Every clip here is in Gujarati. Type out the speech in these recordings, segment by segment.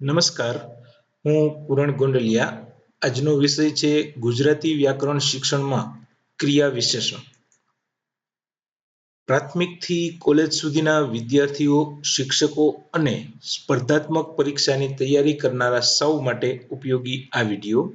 નમસ્કાર. હું પૂરણ ગોંડલિયા. આજનો વિષય છે ગુજરાતી વ્યાકરણ શિક્ષણમાં ક્રિયા વિશેષણ. પ્રાથમિકથી કોલેજ સુધીના વિદ્યાર્થીઓ, શિક્ષકો અને સ્પર્ધાત્મક પરીક્ષાની તૈયારી કરનારા સૌ માટે ઉપયોગી આ વીડિયો.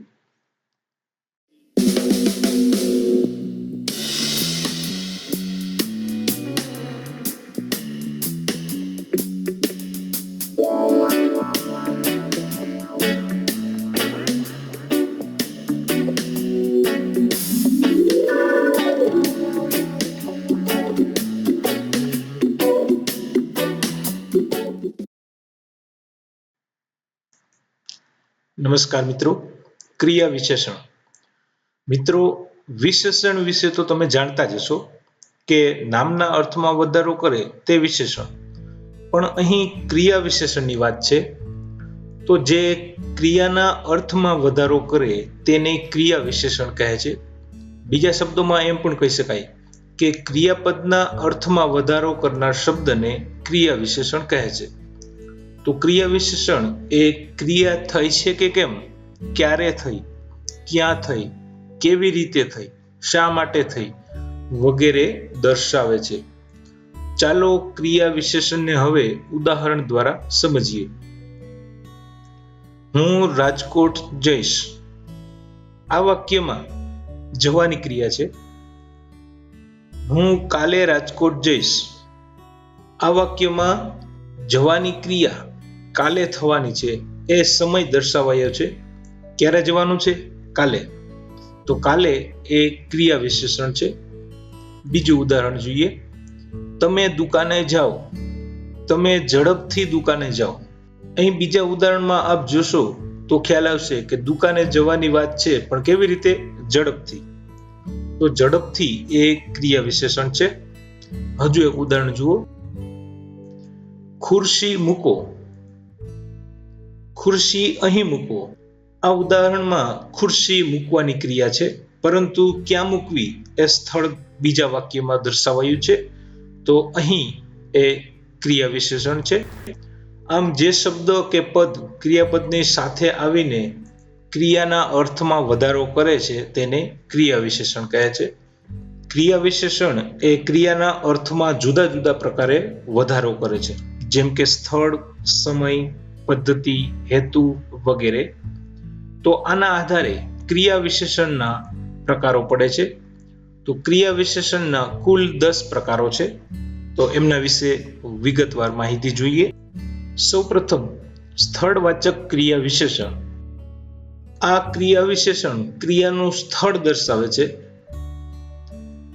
નમસ્કાર મિત્રો. ક્રિયા વિશેષણ. મિત્રો, વિશેષણ વિશે તો તમે જાણતા જ હશો કે નામના અર્થમાં વધારો કરે તે વિશેષણ. પણ અહીં ક્રિયા વિશેષણની વાત છે. તો જે ક્રિયાના અર્થમાં વધારો કરે તેને ક્રિયા વિશેષણ કહે છે. બીજા શબ્દોમાં એમ પણ કહી શકાય કે ક્રિયાપદના અર્થમાં વધારો કરનાર શબ્દને ક્રિયા વિશેષણ કહે છે. તો ક્રિયા વિશેષણ એ ક્રિયા થઈ છે કે કેમ? ક્યારે થઈ? ક્યાં થઈ? કેવી રીતે થઈ? શા માટે થઈ? વગેરે દર્શાવે છે. ચાલો ક્રિયા વિશેષણને હવે ઉદાહરણ દ્વારા સમજીએ. હું રાજકોટ જઈશ. આ વાક્યમાં જવાની ક્રિયા છે. હું કાલે રાજકોટ જઈશ. આ વાક્યમાં જવાની ક્રિયા કાલે થવાની છે એ સમય દર્શાવાયો છે. ક્યારે જવાનું છે? કાલે. તો કાલે એ ક્રિયા વિશેષણ છે. બીજું ઉદાહરણ જોઈએ. તમે દુકાને જાઓ. તમે ઝડપથી દુકાને જાઓ. અહીં બીજા ઉદાહરણમાં આપ જોશો તો ખ્યાલ આવશે કે દુકાને જવાની વાત છે, પણ કેવી રીતે? ઝડપથી. તો ઝડપથી એ ક્રિયા વિશેષણ છે. હજુ એક ઉદાહરણ જુઓ. ખુરશી મૂકો. ખુરશી અહીં મૂકો આ ઉદાહરણમાં ખુરશી મૂકવાની ક્રિયા છે, પરંતુ ક્યાં મૂકવી એ સ્થળ બીજા વાક્યમાં દર્શાવાયું છે. તો અહીં એ ક્રિયા વિશેષણ છે. આમ જે શબ્દ કે પદ ક્રિયાપદની સાથે આવીને ક્રિયાના અર્થમાં વધારો કરે છે તેને ક્રિયા વિશેષણ કહે છે. ક્રિયા વિશેષણ એ ક્રિયાના અર્થમાં જુદા જુદા પ્રકારે વધારો કરે છે. જેમ કે સ્થળ, સમય પદ્ધતિ, હેતુ વગેરે, તો આના આધારે ક્રિયા વિશેષણના પ્રકારો પડે છે. તો ક્રિયા વિશેષણના કુલ દસ પ્રકારો છે. તો એમના વિશે વિગતવાર માહિતી જોઈએ. સૌપ્રથમ, સ્થળવાચક ક્રિયા વિશેષણ. આ ક્રિયા વિશેષણ ક્રિયાનું સ્થળ દર્શાવે છે.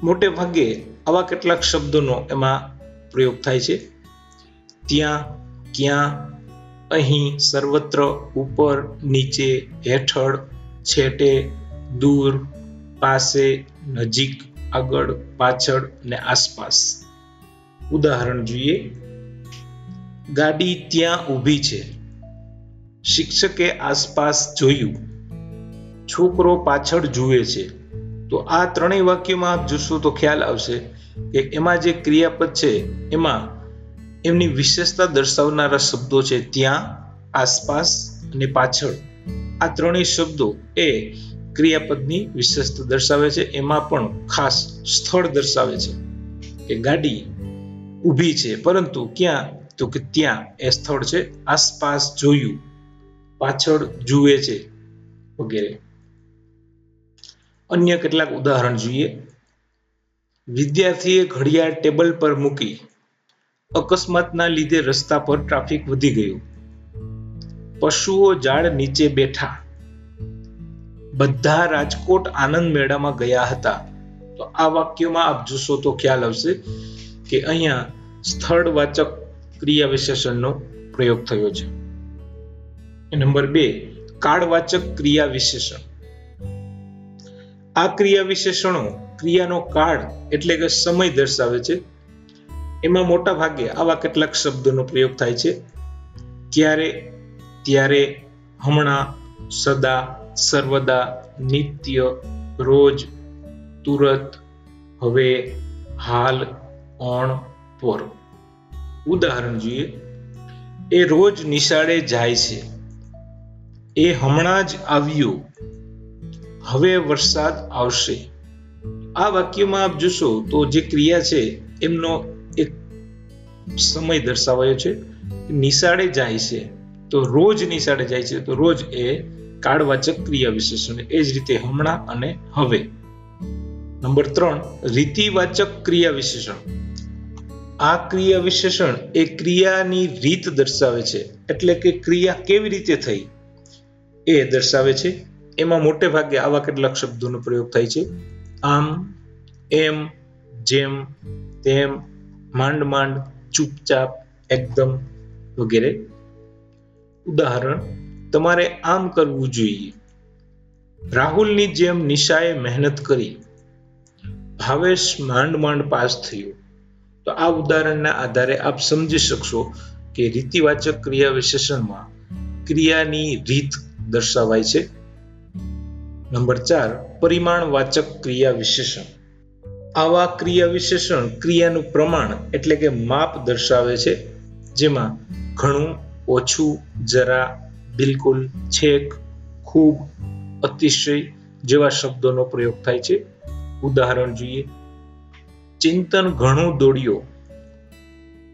મોટે ભાગે આવા કેટલાક શબ્દોનો એમાં પ્રયોગ થાય છે. ત્યાં ક્યાં અહીં સર્વત્ર ઉપર, નીચે, હેઠળ, છેટે, દૂર, પાસે, નજીક, આગળ, પાછળ અને આસપાસ. ઉદાહરણ જોઈએ. ગાડી ત્યાં ઊભી છે. શિક્ષકે આસપાસ જોયું. છોકરો પાછળ જુએ છે. તો આ ત્રણેય વાક્યમાં આપ જોશો તો ખ્યાલ આવશે કે એમાં જે ક્રિયાપદ છે, એમાં એમની વિશેષતા દર્શાવનારા શબ્દો છે ત્યાં, આસપાસ અને પાછળ. આ ત્રણેય શબ્દો એ ક્રિયાપદની વિશેષતા દર્શાવે છે. એમાં પણ ખાસ સ્થળ દર્શાવે છે કે ગાડી ઊભી છે. પરંતુ ક્યાં? તો કે ત્યાં એ સ્થળ છે. આસપાસ જોયું, પાછળ જુએ છે વગેરે. અન્ય કેટલાક ઉદાહરણ જોઈએ. વિદ્યાર્થીએ ઘડિયાળ ટેબલ પર મૂકી અકસ્માતના લીધે રસ્તા પર ટ્રાફિક વધી ગયું. પશુઓ ઝાડ નીચે બેઠા. બધા રાજકોટ આનંદ મેળામાં ગયા હતા. તો આ વાક્યમાં આપ જોશો તો ખ્યાલ આવશે કે અહીંયા સ્થળવાચક ક્રિયા વિશેષણનો પ્રયોગ થયો છે. નંબર બે, કાળવાચક ક્રિયા વિશેષણ આ ક્રિયા વિશેષણો ક્રિયાનો કાળ એટલે કે સમય દર્શાવે છે એમાં મોટા ભાગે આવા કેટલાક શબ્દોનો પ્રયોગ થાય છે. ક્યારે? ત્યારે હમણાં, સદા, સર્વદા, નિત્ય, રોજ, તુરત, હવે, હાલ, ઓણ, પર. ઉદાહરણ જોઈએ. એ રોજ નિશાળે જાય છે. એ હમણાં જ આવ્યું. હવે વરસાદ આવશે. આ વાક્યમાં આપ જોશો તો જે ક્રિયા છે, એમનો સમય દર્શાવાયો છે. નિશાળે જાય છે. તો રોજ નિશાળે જાય છે. તો રોજ એ કાળવાચક ક્રિયા વિશેષણ. એ જ રીતે હમણાં અને હવે. નંબર ત્રણ રીતિવાચક ક્રિયા વિશેષણ. આ ક્રિયા વિશેષણ એ ક્રિયાની રીત દર્શાવે છે. એટલે કે ક્રિયા કેવી રીતે થઈ? એ દર્શાવે છે. એમાં મોટે ભાગે આવા કેટલાક શબ્દોનો પ્રયોગ થાય છે. આમ, એમ, જેમ, તેમ, માંડ માંડ ચૂપચાપ એકદમ વગેરે. ઉદાહરણ, તમારે આમ કરવું જોઈએ. રાહુલની જેમ નિશાએ મહેનત કરી. ભાવેશ માંડ માંડ પાસ થયો. તો આ ઉદાહરણના આધારે આપ સમજી શકશો કે રીતિવાચક ક્રિયા વિશેષણમાં ક્રિયાની રીત દર્શાવાય છે. નંબર ચાર, પરિમાણવાચક ક્રિયા વિશેષણ. આવા ક્રિયા વિશેષણ, ક્રિયાનું પ્રમાણ એટલે કે માપ દર્શાવે છે, જેમાં ઘણું, ઓછું, જરા, બિલકુલ, છેક, ખૂબ, અતિશય જેવા શબ્દોનો પ્રયોગ થાય છે. ઉદાહરણ જોઈએ. ચિંતન ઘણું દોડ્યો.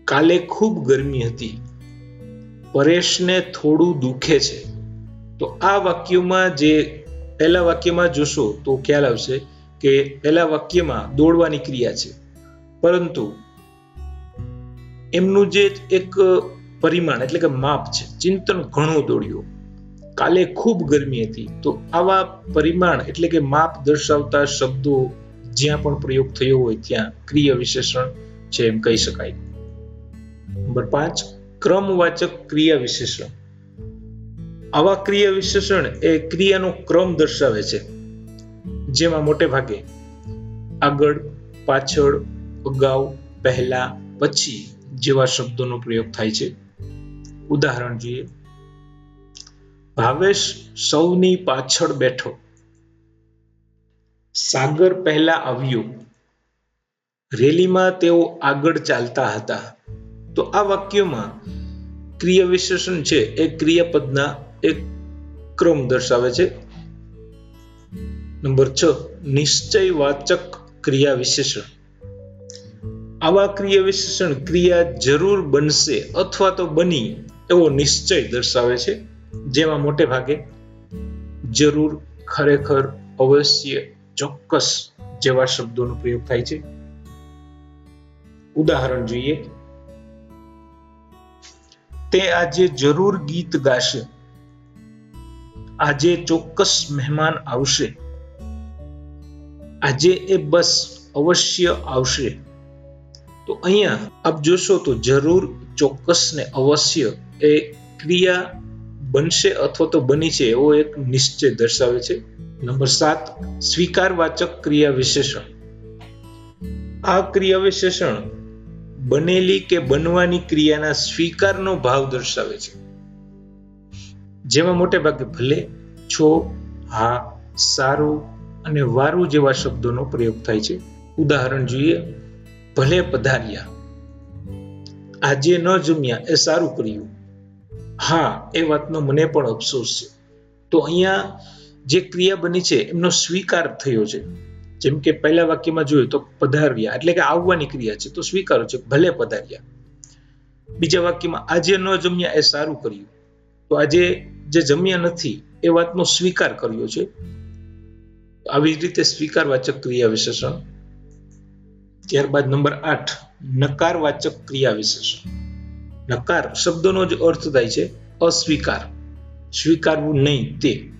કાલે ખૂબ ગરમી હતી. પરેશને થોડું દુખે છે. તો આ વાક્યમાં જે, પહેલા વાક્યમાં જોશો તો ખ્યાલ આવશે કે પહેલા વાક્યમાં દોડવાની ક્રિયા છે. પરંતુ એમનું જે એક પરિમાણ એટલે કે માપ છે, ચિંતન ઘણું દોડ્યું. કાલે ખૂબ ગરમી હતી, તો આવા પરિમાણ એટલે કે માપ દર્શાવતા શબ્દો જ્યાં પણ પ્રયોગ થયો હોય ત્યાં ક્રિયા વિશેષણ છે એમ કહી શકાય. નંબર પાંચ, ક્રમવાચક ક્રિયા વિશેષણ. આવા ક્રિયા વિશેષણ એ ક્રિયાનો ક્રમ દર્શાવે છે. જેમાં મોટે ભાગે આગળ, પાછળ, અગાઉ, પહેલા, પછી જેવા શબ્દોનો પ્રયોગ થાય છે. ઉદાહરણ જોઈએ. ભાવેશ સૌની પાછળ બેઠો. સાગર પહેલા આવ્યો. રેલીમાં તેઓ આગળ ચાલતા હતા. તો આ વાક્યોમાં ક્રિયા વિશેષણ છે. એ ક્રિયાપદના એક ક્રમ દર્શાવે છે. નંબર છ, નિશ્ચયવાચક ક્રિયા વિશેષણ. આવા ક્રિયા વિશેષણ ક્રિયા જરૂર બનશે અથવા તો બની એવો નિશ્ચય દર્શાવે છે, જેમાં મોટે ભાગે જરૂર ખરેખર અવશ્ય ચોક્કસ જેવા શબ્દોનો પ્રયોગ થાય છે. ઉદાહરણ જોઈએ. તે આજે જરૂર ગીત ગાશે. આજે ચોક્કસ મહેમાન આવશે. આજે એ બસ અવશ્ય આવશે. તો અહીંયા આપ જોશો તો જરૂર ચોક્કસ ને અવશ્ય એ ક્રિયા બનશે અથવા તો બની છે એવો એક નિશ્ચય દર્શાવે છે. નંબર સાત, સ્વીકારવાચક ક્રિયા વિશેષણ આ ક્રિયા વિશેષણ બનેલી કે બનવાની ક્રિયાના સ્વીકારનો ભાવ દર્શાવે છે. જેમાં મોટે ભાગે ભલે, છો, હા, સારું અને વારું જેવા શબ્દોનો પ્રયોગ થાય છે. ઉદાહરણ જોઈએ, ભલે પધાર્યા, આજે ન જમ્યા એ સારું કર્યું. હા, એ વાતનો મને પણ અફસોસ છે. તો અહીંયા જે ક્રિયા બની છે, એમનો સ્વીકાર થયો છે. જેમ કે પહેલા વાક્યમાં જોયું તો પધાર્યા, એટલે કે આવવાની ક્રિયા છે, તો સ્વીકારો છે, ભલે પધાર્યા. બીજા વાક્યમાં, આજે ન જમ્યા એ સારું કર્યું. તો આજે જે જમ્યા નથી, એ વાતનો સ્વીકાર કર્યો છે. આવી જ રીતે સ્વીકારવાચક ક્રિયા વિશેષણ. ત્યારબાદ નંબર આઠ, નકારવાચક ક્રિયા વિશેષણ. નકાર શબ્દનો જ અર્થ થાય છે અસ્વીકાર. સ્વીકારવું નહીં તે.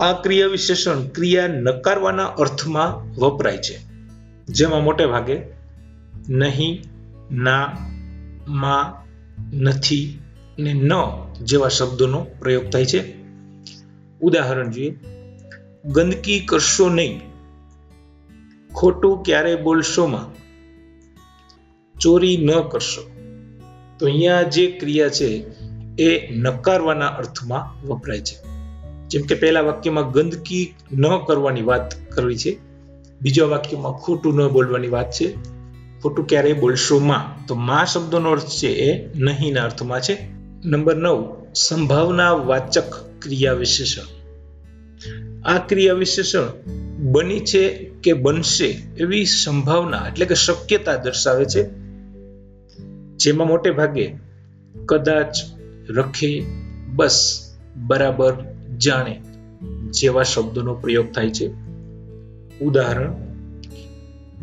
આ ક્રિયા વિશેષણ ક્રિયા નકારવાના અર્થમાં વપરાય છે. જેમાં મોટે ભાગે નહીં, ના, માં, નથી ને ન જેવા શબ્દોનો પ્રયોગ થાય છે. ઉદાહરણ જોઈએ ગંદકી કરશો નહીં. ખોટું ક્યારે બોલશોમાં ચોરી ન કરશો. તો અહીંયા જે ક્રિયા છે, એ નકારવાના અર્થમાં વપરાય છે. જેમ કે પહેલા વાક્યમાં ગંદકી ન કરવાની વાત કરવી છે, બીજા વાક્યમાં ખોટું ન બોલવાની વાત છે. ખોટું ક્યારેય બોલશો માં? તો માં શબ્દનો અર્થ છે એ નહીંના અર્થમાં છે. નંબર નવ સંભાવના વાચક ક્રિયા વિશેષણ આ ક્રિયા વિશેષણ બની છે કે બનશે એવી સંભાવના એટલે કે શક્યતા દર્શાવે છે. જેમાં મોટે ભાગે કદાચ રખે, બસ, બરાબર, જાણે જેવા શબ્દોનો પ્રયોગ થાય છે. ઉદાહરણ,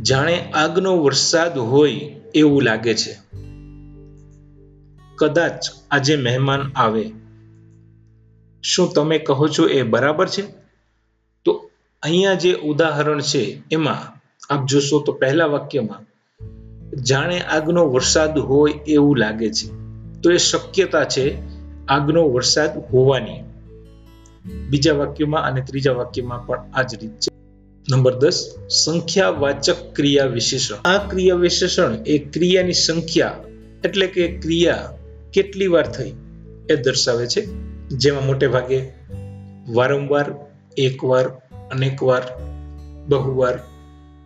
જાણે આગનો વરસાદ હોય એવું લાગે છે. કદાચ આજે મહેમાન આવે. શું તમે કહો છો એ બરાબર છે? તો અહીંયા જે ઉદાહરણ છે, એમાં આપ જોશો તો પહેલા વાક્યમાં, જાણે આગનો વરસાદ હોય એવું લાગે છે. તો એ શક્યતા છે આગનો વરસાદ હોવાની. બીજા વાક્યમાં અને ત્રીજા વાક્યમાં પણ આ જ રીત છે. નંબર દસ, સંખ્યાવાચક ક્રિયા વિશેષણ આ ક્રિયા વિશેષણ એ ક્રિયાની સંખ્યા એટલે કે ક્રિયા કેટલી વાર થઈ એ દર્શાવે છે. જેમાં મોટે ભાગે વારંવાર, એકવાર, અનેકવાર, બહુવાર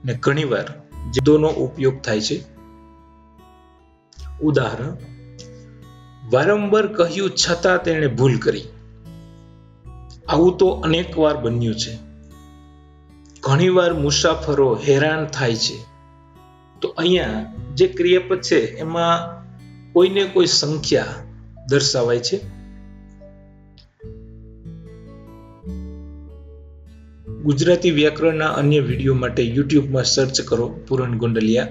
ને ઘણીવાર જેદોનો ઉપયોગ થાય છે. ઉદાહરણ, વારંવાર કહ્યું છતાં તેણે ભૂલ કરી. આવું તો અનેક વાર બન્યું છે. ઘણીવાર મુસાફરો હેરાન થાય છે. તો અહીંયા જે ક્રિયાપદ છે, એમાં કોઈને કોઈ સંખ્યા દર્શાવાય છે? ગુજરાતી વ્યાકરણના અન્ય વીડિયો માટે યુટ્યુબમાં સર્ચ કરો પૂરણ ગોંડલિયા.